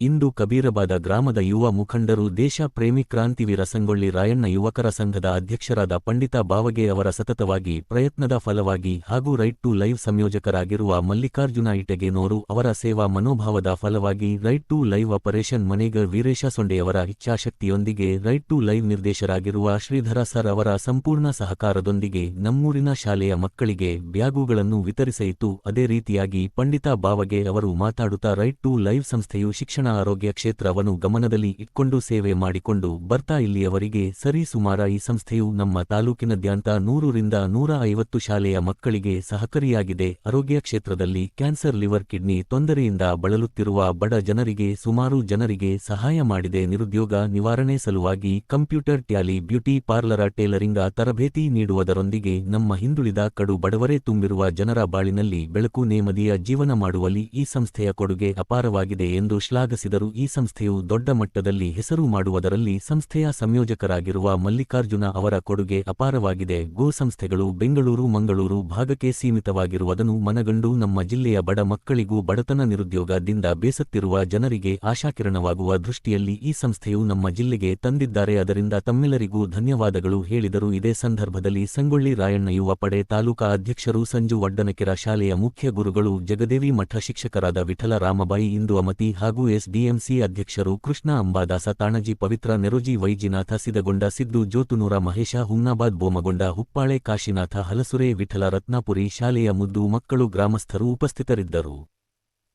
ಇಂದು ಕಬೀರಬಾದ ಗ್ರಾಮದ ಯುವ ಮುಖಂಡರು ದೇಶ ಪ್ರೇಮಿ ಕ್ರಾಂತಿವೀರ ಸಂಗೊಳ್ಳಿ ರಾಯಣ್ಣ ಯುವಕರ ಸಂಘದ ಅಧ್ಯಕ್ಷರಾದ ಪಂಡಿತ ಬಾವಗೆ ಅವರ ಸತತವಾಗಿ ಪ್ರಯತ್ನದ ಫಲವಾಗಿ ಹಾಗೂ ರೈಟ್ ಟು ಲೈವ್ ಸಂಯೋಜಕರಾಗಿರುವ ಮಲ್ಲಿಕಾರ್ಜುನ ಇಟಗೇನೋರು ಅವರ ಸೇವಾ ಮನೋಭಾವದ ಫಲವಾಗಿ right to live operation manager Veeresha ಸೊಂಡೆಯವರ ಇಚ್ಛಾಶಕ್ತಿಯೊಂದಿಗೆ ರೈಟ್ ಟು ಲೈವ್ ನಿರ್ದೇಶರಾಗಿರುವ ಶ್ರೀಧರ ಸರ್ ಅವರ ಸಂಪೂರ್ಣ ಸಹಕಾರದೊಂದಿಗೆ ನಮ್ಮೂರಿನ ಶಾಲೆಯ ಮಕ್ಕಳಿಗೆ ಬ್ಯಾಗುಗಳನ್ನು ವಿತರಿಸಿತು. ಅದೇ ರೀತಿಯಾಗಿ ಪಂಡಿತ ಬಾವಗೆ ಅವರು ಮಾತಾಡುತ್ತಾ ರೈಟ್ ಟು ಲೈವ್ ಸಂಸ್ಥೆಯು ಶಿಕ್ಷಣ ಆರೋಗ್ಯ ಕ್ಷೇತ್ರವನ್ನು ಗಮನದಲ್ಲಿ ಇಟ್ಕೊಂಡು ಸೇವೆ ಮಾಡಿಕೊಂಡು ಬರ್ತಾ ಇಲ್ಲಿಯವರಿಗೆ ಸರಿ ಸುಮಾರ ಈ ಸಂಸ್ಥೆಯು ನಮ್ಮ ತಾಲೂಕಿನಾದ್ಯಂತ ನೂರರಿಂದ ನೂರ ಐವತ್ತು ಶಾಲೆಯ ಮಕ್ಕಳಿಗೆ ಸಹಕಾರಿಯಾಗಿದೆ. ಆರೋಗ್ಯ ಕ್ಷೇತ್ರದಲ್ಲಿ ಕ್ಯಾನ್ಸರ್, ಲಿವರ್, ಕಿಡ್ನಿ ತೊಂದರೆಯಿಂದ ಬಳಲುತ್ತಿರುವ ಬಡ ಜನರಿಗೆ ಸುಮಾರು ಜನರಿಗೆ ಸಹಾಯ ಮಾಡಿದೆ. ನಿರುದ್ಯೋಗ ನಿವಾರಣೆ ಸಲುವಾಗಿ computer tally, beauty parlour, tailoring, ತರಬೇತಿ ನೀಡುವುದರೊಂದಿಗೆ ನಮ್ಮ ಹಿಂದುಳಿದ ಕಡು ಬಡವರೇ ತುಂಬಿರುವ ಜನರ ಬಾಳಿನಲ್ಲಿ ಬೆಳಕು ನೇಮದಿಯ ಜೀವನ ಮಾಡುವಲ್ಲಿ ಈ ಸಂಸ್ಥೆಯ ಕೊಡುಗೆ ಅಪಾರವಾಗಿದೆ ಎಂದು ಶ್ಲಾಘಿಸಿದರು. ಈ ಸಂಸ್ಥೆಯು ದೊಡ್ಡ ಮಟ್ಟದಲ್ಲಿ ಹೆಸರು ಮಾಡುವುದರಲ್ಲಿ ಸಂಸ್ಥೆಯ ಸಂಯೋಜಕರಾಗಿರುವ ಮಲ್ಲಿಕಾರ್ಜುನ ಅವರ ಕೊಡುಗೆ ಅಪಾರವಾಗಿದೆ. ಗೋ ಸಂಸ್ಥೆಗಳು ಬೆಂಗಳೂರು, ಮಂಗಳೂರು ಭಾಗಕ್ಕೆ ಸೀಮಿತವಾಗಿರುವುದನ್ನು ಮನಗಂಡು ನಮ್ಮ ಜಿಲ್ಲೆಯ ಬಡ ಮಕ್ಕಳಿಗೂ ಬಡತನ ನಿರುದ್ಯೋಗದಿಂದ ಬೇಸತ್ತಿರುವ ಜನರಿಗೆ ಆಶಾಕಿರಣವಾಗುವ ದೃಷ್ಟಿಯಲ್ಲಿ ಈ ಸಂಸ್ಥೆಯು ನಮ್ಮ ಜಿಲ್ಲೆಗೆ ತಂದಿದ್ದಾರೆ. ಅದರಿಂದ ತಮ್ಮೆಲ್ಲರಿಗೂ ಧನ್ಯವಾದಗಳು ಹೇಳಿದರು. ಇದೇ ಸಂದರ್ಭದಲ್ಲಿ ಸಂಗೊಳ್ಳಿ ರಾಯಣ್ಣ ಯುವ ಪಡೆ ತಾಲೂಕಾ ಅಧ್ಯಕ್ಷರು ಸಂಜು ವಡ್ಡನಕೆರ ಶಾಲೆಯ ಮುಖ್ಯ ಗುರುಗಳು ಜಗದೇವಿ ಮಠ ಶಿಕ್ಷಕರಾದ ವಿಠಲ ರಾಮಬಾಯಿ ಇಂದು ಅಮತಿ ಹಾಗೂ ಎಸ್ಡಿಎಂಸಿ ಅಧ್ಯಕ್ಷರು ಕೃಷ್ಣ ಅಂಬಾದಾಸ, ತಾಣಜಿ ಪವಿತ್ರ, ನೆರೋಜಿ ವೈಜಿನಾಥ ಸಿದಗೊಂಡ ಸಿದ್ದು, ಜೋತುನೂರ ಮಹೇಶ, ಹುಮ್ನಾಬಾದ್ ಬೋಮಗೊಂಡ ಹುಪ್ಪಾಳೆ, ಕಾಶಿನಾಥ, ಹಲಸುರೆ, ವಿಠಲ, ರತ್ನಾಪುರಿ, ಶಾಲೆಯ ಮುದ್ದು ಮಕ್ಕಳು, ಗ್ರಾಮಸ್ಥರು ಉಪಸ್ಥಿತರಿದ್ದರು.